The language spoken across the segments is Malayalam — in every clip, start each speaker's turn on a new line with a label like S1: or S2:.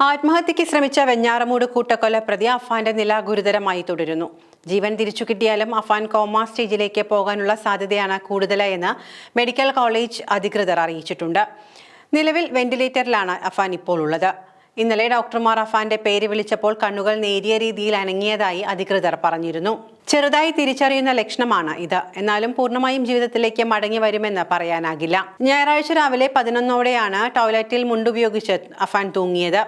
S1: ആത്മഹത്യയ്ക്ക് ശ്രമിച്ച വെഞ്ഞാറമൂട് കൂട്ടക്കൊല പ്രതി അഫാന്റെ നില ഗുരുതരമായി തുടരുന്നു. ജീവൻ തിരിച്ചു കിട്ടിയാലും അഫാൻ കോമ സ്റ്റേജിലേക്ക് പോകാനുള്ള സാധ്യതയാണ് കൂടുതലായെന്ന് മെഡിക്കൽ കോളേജ് അധികൃതർ അറിയിച്ചിട്ടുണ്ട്. നിലവിൽ വെന്റിലേറ്ററിലാണ് അഫാൻ ഇപ്പോൾ ഉള്ളത്. ഇന്നലെ ഡോക്ടർമാർ അഫാന്റെ പേര് വിളിച്ചപ്പോൾ കണ്ണുകൾ നേരിയ രീതിയിൽ അനങ്ങിയതായി അധികൃതർ പറഞ്ഞിരുന്നു. ചെറുതായി തിരിച്ചറിയുന്ന ലക്ഷണമാണ് ഇത്. എന്നാലും പൂർണമായും ജീവിതത്തിലേക്ക് മടങ്ങി വരുമെന്ന് പറയാനാകില്ല. ഞായറാഴ്ച രാവിലെ പതിനൊന്നോടെയാണ് ടോയ്ലറ്റിൽ മുണ്ടുപയോഗിച്ച് അഫാൻ തൂങ്ങിയത്.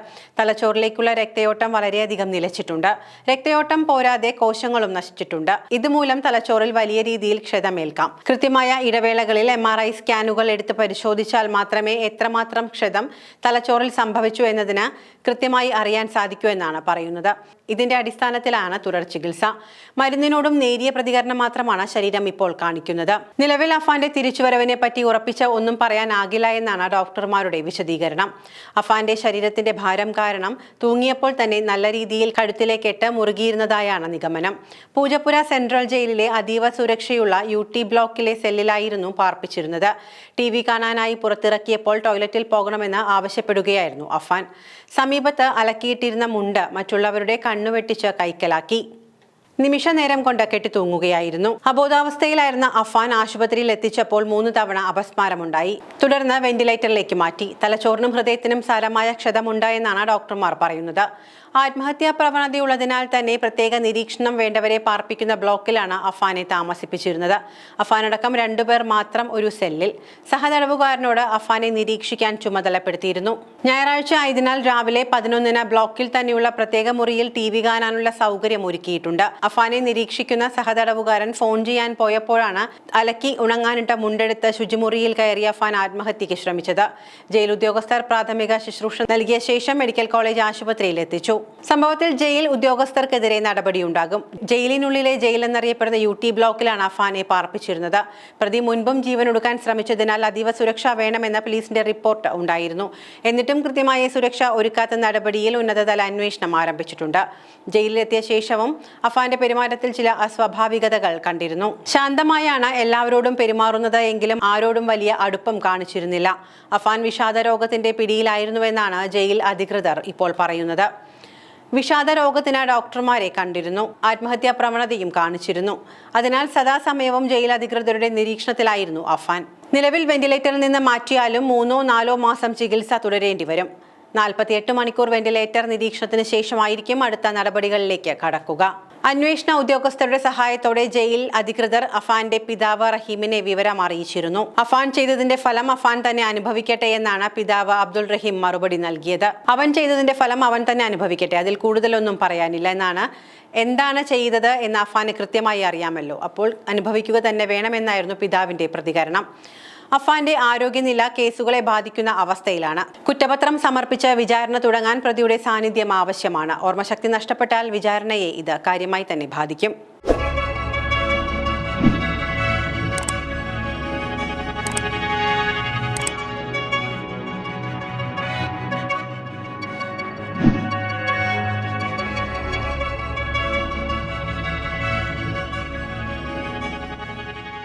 S1: തലച്ചോറിലേക്കുള്ള രക്തയോട്ടം വളരെയധികം നിലച്ചിട്ടുണ്ട്. രക്തയോട്ടം പോരാതെ കോശങ്ങളും നശിച്ചിട്ടുണ്ട്. ഇതുമൂലം തലച്ചോറിൽ വലിയ രീതിയിൽ ക്ഷതമേൽക്കാം. കൃത്യമായ ഇടവേളകളിൽ എം ആർ ഐ സ്കാനുകൾ എടുത്ത് പരിശോധിച്ചാൽ മാത്രമേ എത്രമാത്രം ക്ഷതം തലച്ചോറിൽ സംഭവിച്ചു എന്നതിന് കൃത്യമായി അറിയാൻ സാധിക്കൂ എന്നാണ് പറയുന്നത്. ഇതിന്റെ അടിസ്ഥാനത്തിലാണ് തുടർ ചികിത്സ. മരുന്നിനോടും നേരിയ പ്രതികരണം മാത്രമാണ് ശരീരം ഇപ്പോൾ കാണിക്കുന്നത്. നിലവിൽ അഫാന്റെ തിരിച്ചുവരവിനെ പറ്റി ഉറപ്പിച്ച ഒന്നും പറയാനാകില്ല എന്നാണ് ഡോക്ടർമാരുടെ വിശദീകരണം. അഫാന്റെ ശരീരത്തിന്റെ ഭാരം കാരണം തൂങ്ങിയപ്പോൾ തന്നെ നല്ല രീതിയിൽ കഴുത്തിലെ കെട്ട് മുറുകിയിരുന്നതായാണ് നിഗമനം. പൂജപ്പുര സെൻട്രൽ ജയിലിലെ അതീവ സുരക്ഷയുള്ള യു ടി ബ്ലോക്കിലെ സെല്ലിലായിരുന്നു പാർപ്പിച്ചിരുന്നത്. ടി വി കാണാനായി പുറത്തിറക്കിയപ്പോൾ ടോയ്ലറ്റിൽ പോകണമെന്ന് ആവശ്യപ്പെടുകയായിരുന്നു അഫാൻ. സമീപത്ത് അലക്കിയിട്ടിരുന്ന മുണ്ട് മറ്റുള്ളവരുടെ കണ്ണുവെട്ടിച്ച് കൈക്കലാക്കി. നിമിഷ നേരം കൊണ്ട് കെട്ടി തൂങ്ങുകയായിരുന്നു. അബോധാവസ്ഥയിലായിരുന്ന അഫാൻ ആശുപത്രിയിൽ എത്തിച്ചപ്പോൾ മൂന്ന് തവണ അപസ്മാരമുണ്ടായി. തുടർന്ന് വെന്റിലേറ്ററിലേക്ക് മാറ്റി. തലച്ചോറിനും ഹൃദയത്തിനും സാരമായ ക്ഷതമുണ്ടായെന്നാണ് ഡോക്ടർമാർ പറയുന്നത്. ആത്മഹത്യാ പ്രവണതയുള്ളതിനാൽ തന്നെ പ്രത്യേക നിരീക്ഷണം വേണ്ടവരെ പാർപ്പിക്കുന്ന ബ്ലോക്കിലാണ് അഫാനെ താമസിപ്പിച്ചിരുന്നത്. അഫാനടക്കം രണ്ടുപേർ മാത്രം ഒരു സെല്ലിൽ. സഹതടവുകാരനോട് അഫാനെ നിരീക്ഷിക്കാൻ ചുമതലപ്പെടുത്തിയിരുന്നു. ഞായറാഴ്ച ആയതിനാൽ രാവിലെ പതിനൊന്നിന് ബ്ലോക്കിൽ തന്നെയുള്ള പ്രത്യേക മുറിയിൽ ടി വി കാണാനുള്ള സൗകര്യം ഒരുക്കിയിട്ടുണ്ട് അഫാനെ നിരീക്ഷിക്കുന്ന സഹതടവുകാരൻ ഫോൺ ചെയ്യാൻ പോയപ്പോഴാണ് അലക്കി ഉണങ്ങാനിട്ട മുണ്ടെടുത്ത് ശുചിമുറിയിൽ കയറി അഫാൻ ആത്മഹത്യയ്ക്ക് ശ്രമിച്ചത്. ജയിൽ ഉദ്യോഗസ്ഥർ പ്രാഥമിക ശുശ്രൂഷ നൽകിയ ശേഷം മെഡിക്കൽ കോളേജ് ആശുപത്രിയിൽ എത്തിച്ചു. സംഭവത്തിൽ ജയിൽ ഉദ്യോഗസ്ഥർക്കെതിരെ നടപടിയുണ്ടാകും. ജയിലിനുള്ളിലെ ജയിൽ എന്നറിയപ്പെടുന്ന യു ടി ബ്ലോക്കിലാണ് അഫാനെ പാർപ്പിച്ചിരുന്നത്. പ്രതി മുൻപും ജീവനൊടുക്കാൻ ശ്രമിച്ചതിനാൽ അതീവ സുരക്ഷ വേണമെന്ന പോലീസിന്റെ റിപ്പോർട്ട് ഉണ്ടായിരുന്നു. എന്നിട്ടും കൃത്യമായ സുരക്ഷ ഒരുക്കാത്ത നടപടിയിൽ ഉന്നതതല അന്വേഷണം ആരംഭിച്ചിട്ടുണ്ട്. ജയിലിലെത്തിയ ശേഷവും അഫാന്റെ പെരുമാറ്റത്തിൽ ചില അസ്വാഭാവികതകൾ കണ്ടിരുന്നു. ശാന്തമായാണ് എല്ലാവരോടും പെരുമാറുന്നത് എങ്കിലും ആരോടും വലിയ അടുപ്പം കാണിച്ചിരുന്നില്ല. അഫാൻ വിഷാദ രോഗത്തിന്റെ പിടിയിലായിരുന്നുവെന്നാണ് ജയിൽ അധികൃതർ ഇപ്പോൾ പറയുന്നത്. വിഷാദ രോഗത്തിന് ഡോക്ടർമാരെ കണ്ടിരുന്നു. ആത്മഹത്യാ പ്രവണതയും കാണിച്ചിരുന്നു. അതിനാൽ സദാസമയവും ജയിൽ അധികൃതരുടെ നിരീക്ഷണത്തിലായിരുന്നു അഫാൻ. നിലവിൽ വെന്റിലേറ്ററിൽ നിന്ന് മാറ്റിയാലും മൂന്നോ നാലോ മാസം ചികിത്സ തുടരേണ്ടി വരും. നാൽപ്പത്തിയെട്ട് മണിക്കൂർ വെന്റിലേറ്റർ നിരീക്ഷണത്തിന് ശേഷമായിരിക്കും അടുത്ത നടപടികളിലേക്ക് കടക്കുക. അന്വേഷണ ഉദ്യോഗസ്ഥരുടെ സഹായത്തോടെ ജയിൽ അധികൃതർ അഫാന്റെ പിതാവ് റഹീമിനെ വിവരം അറിയിച്ചിരുന്നു. അഫാൻ ചെയ്തതിന്റെ ഫലം അഫാൻ തന്നെ അനുഭവിക്കട്ടെ എന്നാണ് പിതാവ് അബ്ദുൾ റഹീം മറുപടി നൽകിയത്. അവൻ ചെയ്തതിന്റെ ഫലം അവൻ തന്നെ അനുഭവിക്കട്ടെ അതിൽ കൂടുതലൊന്നും പറയാനില്ല എന്നാണ്. എന്താണ് ചെയ്തത് എന്ന് അഫാന് കൃത്യമായി അറിയാമല്ലോ. അപ്പോൾ അനുഭവിക്കുക തന്നെ വേണമെന്നായിരുന്നു പിതാവിന്റെ പ്രതികരണം. അഫാന്റെ ആരോഗ്യനില കേസുകളെ ബാധിക്കുന്ന അവസ്ഥയിലാണ്. കുറ്റപത്രം സമർപ്പിച്ച് വിചാരണ തുടങ്ങാൻ പ്രതിയുടെ സാന്നിധ്യം ആവശ്യമാണ്. ഓർമ്മശക്തി നഷ്ടപ്പെട്ടാൽ വിചാരണയെ ഇത് കാര്യമായി തന്നെ ബാധിക്കും.